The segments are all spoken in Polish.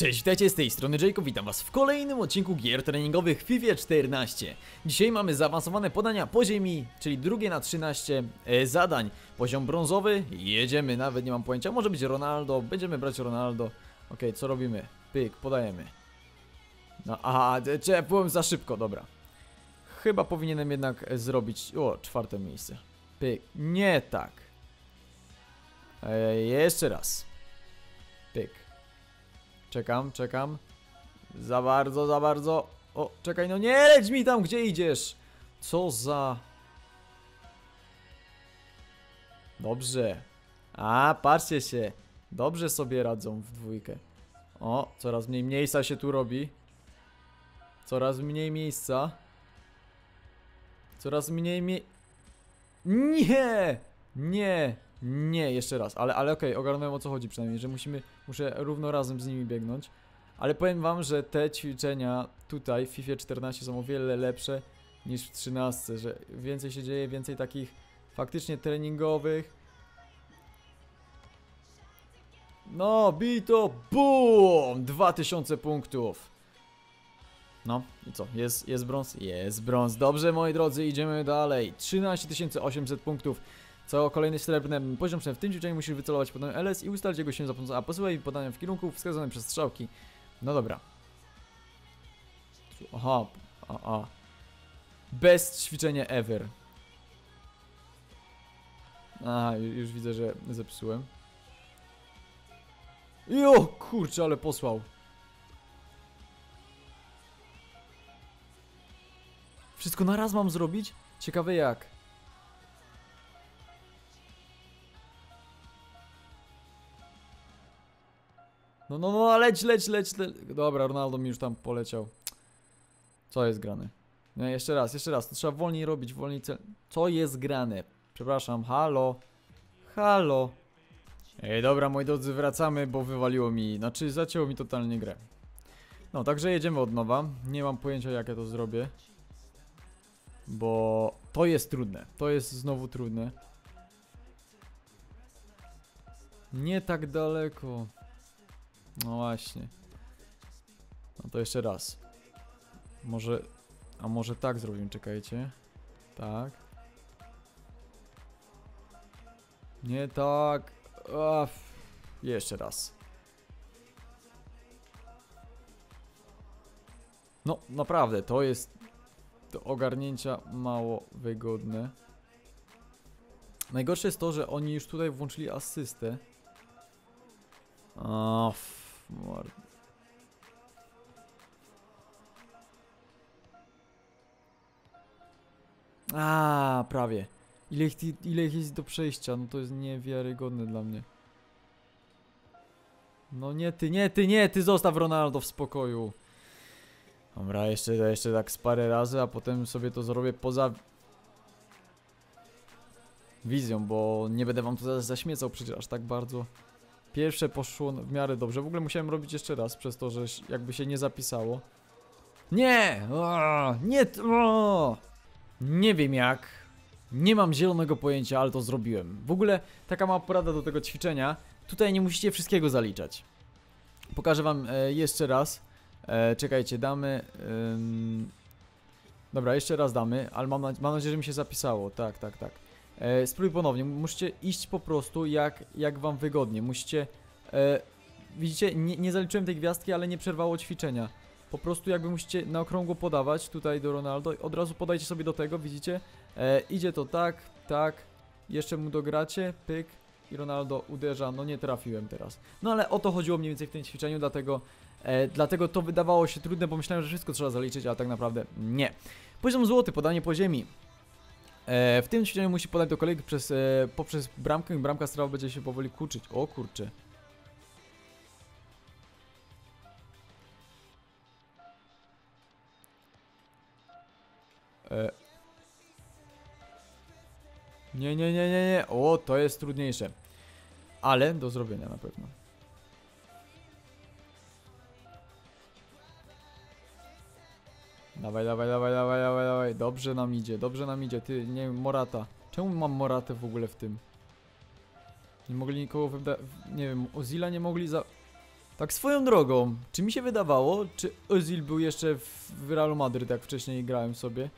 Cześć, witajcie z tej strony Jacob, witam was w kolejnym odcinku gier treningowych FIFA 14 Dzisiaj mamy zaawansowane podania po ziemi, czyli drugie na 13 e, zadań. Poziom brązowy, jedziemy, nawet nie mam pojęcia, może być Ronaldo, będziemy brać Ronaldo. Okej, co robimy? Pyk, podajemy. No, aha, czy byłem za szybko, dobra. Chyba powinienem jednak e, zrobić, o, czwarte miejsce. Pyk, nie tak. E, Jeszcze raz Czekam, czekam. Za bardzo, za bardzo. O, czekaj, no nie leć mi tam, gdzie idziesz? Co za... Dobrze. A, patrzcie się. Dobrze sobie radzą w dwójkę. O, coraz mniej miejsca się tu robi. Coraz mniej miejsca. Coraz mniej mi... Nie! Nie! Nie, jeszcze raz, ale, ale okej, okay, ogarnąłem o co chodzi przynajmniej, że musimy, muszę równo razem z nimi biegnąć. Ale powiem wam, że te ćwiczenia tutaj w FIFA 14 są o wiele lepsze niż w 13, że więcej się dzieje, więcej takich faktycznie treningowych. No, bito, boom! 2000 punktów. No i co? Jest, jest brąz? Jest brąz. Dobrze, moi drodzy, idziemy dalej. 13 800 punktów. Co kolejny srebrny poziom, w tym ćwiczeniu musisz wycelować podanie LS i ustalić jego się za pomocą A. Posyłaj podanie w kierunku wskazanym przez strzałki. No dobra. Aha, a, a. Best ćwiczenie ever. Aha, już widzę, że zepsułem. Jo, kurczę, ale posłał. Wszystko na raz mam zrobić? Ciekawe jak. No, no, no, leć, leć, leć, leć. Dobra, Ronaldo mi już tam poleciał. Co jest grane? Nie, jeszcze raz, jeszcze raz. To trzeba wolniej robić, wolniej cel... Co jest grane? Przepraszam, halo? Halo? Ej, dobra, moi drodzy, wracamy, bo wywaliło mi... Znaczy, zacięło mi totalnie grę. No, także jedziemy od nowa. Nie mam pojęcia, jak ja to zrobię. Bo to jest trudne. To jest znowu trudne. Nie tak daleko. No właśnie. No to jeszcze raz. Może... A może tak zrobimy, czekajcie. Tak. Nie tak. Jeszcze raz. No, naprawdę, to jest do ogarnięcia mało wygodne. Najgorsze jest to, że oni już tutaj włączyli asystę. O, mord. A, prawie. Ile ich, ile ich jest do przejścia? No to jest niewiarygodne dla mnie. No nie ty, nie ty, nie ty, zostaw Ronaldo w spokoju. Dobra, jeszcze, jeszcze tak z parę razy, a potem sobie to zrobię poza wizją, bo nie będę wam tu zaśmiecał przecież aż tak bardzo. Pierwsze poszło w miarę dobrze. W ogóle musiałem robić jeszcze raz, przez to, że jakby się nie zapisało. Nie! O, nie! O! Nie wiem jak. Nie mam zielonego pojęcia, ale to zrobiłem. W ogóle taka mała porada do tego ćwiczenia. Tutaj nie musicie wszystkiego zaliczać. Pokażę wam e, jeszcze raz. E, czekajcie, damy... Dobra, jeszcze raz damy, ale mam, mam nadzieję, że mi się zapisało. Tak, tak, tak. E, spróbuj ponownie, musicie iść po prostu jak, jak wam wygodnie, musicie... E, widzicie, nie, nie zaliczyłem tej gwiazdki, ale nie przerwało ćwiczenia. Po prostu jakby musicie na okrągło podawać tutaj do Ronaldo, od razu podajcie sobie do tego, widzicie? E, idzie to tak, tak, jeszcze mu dogracie, pyk i Ronaldo uderza, no nie trafiłem teraz. No ale o to chodziło mniej więcej w tym ćwiczeniu, dlatego, e, dlatego to wydawało się trudne, bo myślałem, że wszystko trzeba zaliczyć, a tak naprawdę nie. Poziom złoty, podanie po ziemi. E, w tym ćwiczeniu musi podać do kolegi przez, e, poprzez bramkę i bramka strawa będzie się powoli kurczyć. O kurczę. E. Nie, nie, nie, nie, nie. O, to jest trudniejsze. Ale do zrobienia na pewno. Dawaj, dawaj, dawaj, dawaj, dawaj, dawaj. Dobrze nam idzie, dobrze nam idzie. Ty, nie wiem, Morata. Czemu mam Moratę w ogóle w tym? Nie mogli nikogo wybrać. Nie wiem, Ozila nie mogli za... Tak swoją drogą, czy mi się wydawało, czy Özil był jeszcze w, Realu Madryt, jak wcześniej grałem sobie?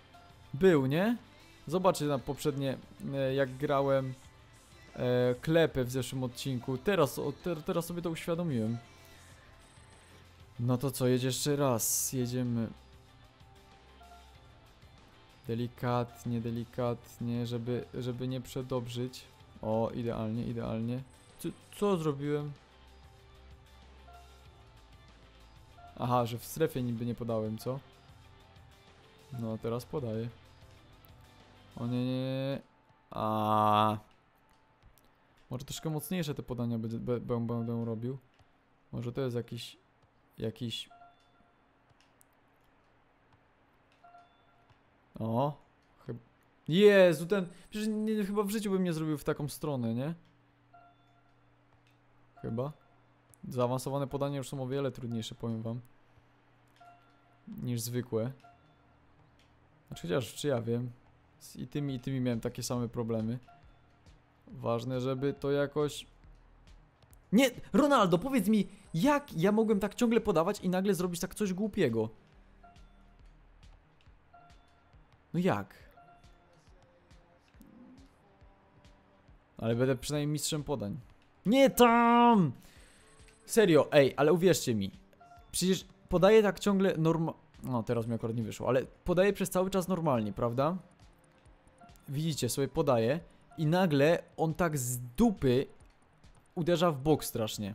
Był, nie? Zobaczcie na poprzednie, e, jak grałem e, w zeszłym odcinku. Teraz, o, te, teraz sobie to uświadomiłem. No to co, jedzie jeszcze raz. Jedziemy. Delikatnie, delikatnie, żeby, żeby nie przedobrzyć. O, idealnie, idealnie. Co, co zrobiłem? Aha, że w strefie niby nie podałem, co? No, teraz podaję. O nie, nie, nie. A. Może troszkę mocniejsze te podania be- będę robił. Może to jest jakiś... Jakiś... O. Chyba... Jezu, ten... Przecież nie, chyba w życiu bym nie zrobił w taką stronę, nie? Chyba. Zaawansowane podania już są o wiele trudniejsze, powiem wam. Niż zwykłe. Znaczy chociaż, czy ja wiem. Z I tymi, i tymi miałem takie same problemy. Ważne, żeby to jakoś... Nie! Ronaldo, powiedz mi, jak ja mogłem tak ciągle podawać i nagle zrobić tak coś głupiego? No jak? Ale będę przynajmniej mistrzem podań. Nie tam! Serio, ej, ale uwierzcie mi. Przecież podaję tak ciągle norma... No, teraz mi akurat nie wyszło, ale podaję przez cały czas normalnie, prawda? Widzicie, sobie podaję i nagle on tak z dupy uderza w bok strasznie.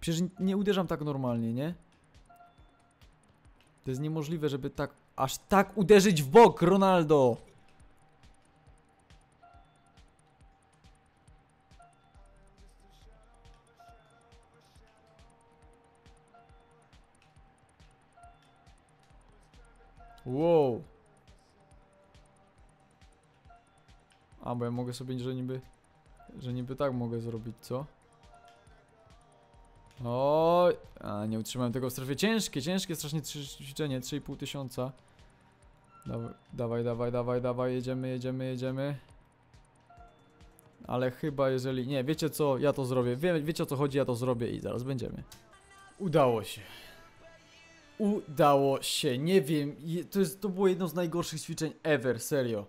Przecież nie uderzam tak normalnie, nie? To jest niemożliwe, żeby tak, aż tak uderzyć w bok, Ronaldo! Wow. A, bo ja mogę sobie, że niby, że niby tak mogę zrobić, co? Oj, a nie utrzymałem tego w strefie. Ciężkie, ciężkie strasznie ćwiczenie, 3,5 tysiąca. Dawaj, dawaj, dawaj, dawaj, jedziemy, jedziemy, jedziemy. Ale chyba jeżeli, nie, wiecie co, ja to zrobię, Wie, wiecie o co chodzi, ja to zrobię i zaraz będziemy. Udało się. Udało się, nie wiem, to, jest, to było jedno z najgorszych ćwiczeń ever, serio.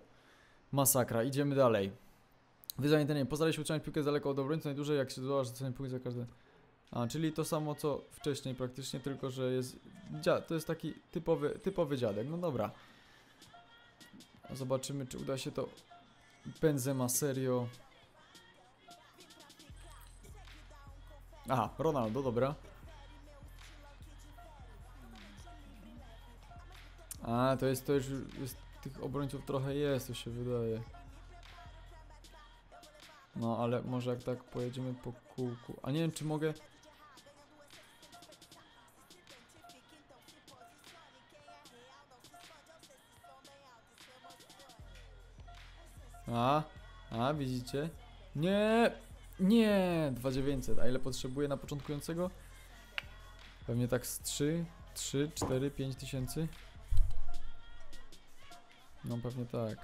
Masakra, idziemy dalej. Wyzwanie ten pozwala się utrzymać piłkę daleko od obrońcy najdłużej, jak się dodasz, to punkt za każdy. A, czyli to samo co wcześniej praktycznie, tylko że jest... To jest taki typowy, typowy dziadek, no dobra. Zobaczymy, czy uda się to... Benzema, serio. Aha, Ronaldo, dobra. A, to jest, to już jest, tych obrońców trochę jest, to się wydaje. No, ale może jak tak pojedziemy po kółku. A nie wiem, czy mogę... A, a, widzicie? Nie, nie, 2900. A ile potrzebuję na początkującego? Pewnie tak z 3, 3, 4, 5 tysięcy. No pewnie tak.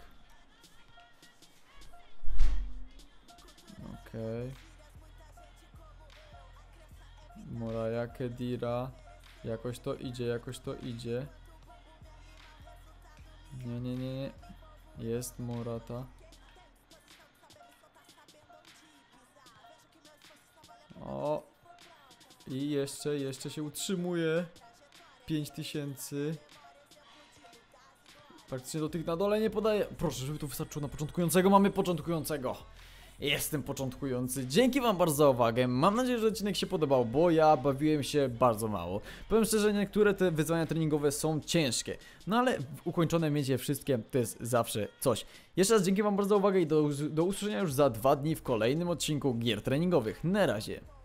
Okej. Moraja Kedira. Jakoś to idzie, jakoś to idzie. Nie, nie, nie, nie. Jest Morata. O. I jeszcze, jeszcze się utrzymuje. 5000. Praktycznie do tych na dole nie podaję. Proszę, żeby tu wystarczyło na początkującego. Mamy początkującego. Jestem początkujący. Dzięki wam bardzo za uwagę. Mam nadzieję, że odcinek się podobał, bo ja bawiłem się bardzo mało. Powiem szczerze, niektóre te wyzwania treningowe są ciężkie. No ale ukończone mieć je wszystkie to jest zawsze coś. Jeszcze raz dzięki wam bardzo za uwagę i do, do usłyszenia już za dwa dni w kolejnym odcinku gier treningowych. Na razie.